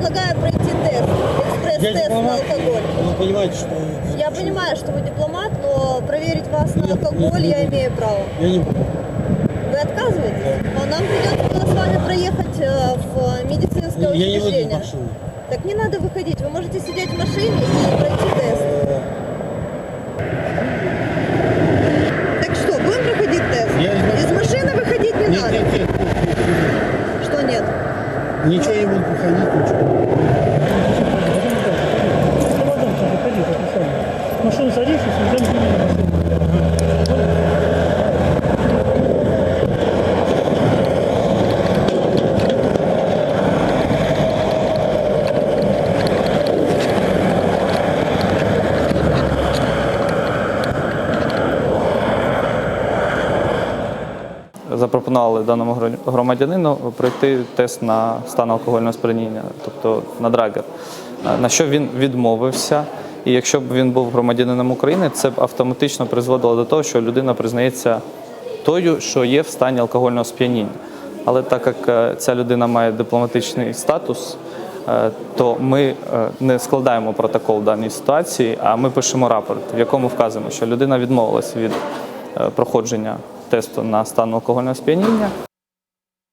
предлагаю пройти тест, Я экспресс-тест на дипломат. алкоголь. Вы понимаете, что... Я понимаю, что вы дипломат, но проверить вас на Нет, алкоголь нет, я нет. имею право. Я не буду. Вы отказываетесь? Но нам придется с вами проехать э, в медицинское Я не выйду из учреждение. машины. Так не надо выходить, вы можете сидеть в машине и пройти тест. Ничего не буду проходить, ничего. Машину садишься, съезжаем запропонували даному гро- громадянину пройти тест на стан алкогольного сп'яніння, тобто на драгер. На що він відмовився. І якщо б він був громадянином України, це б автоматично призводило до того, що людина признається тою, що є в стані алкогольного сп'яніння. Але так як е, ця людина має дипломатичний статус, е, то ми е, не складаємо протокол в даній ситуації, а ми пишемо рапорт, в якому вказуємо, що людина відмовилась від е, проходження тесту на стан алкогольного сп'яніння.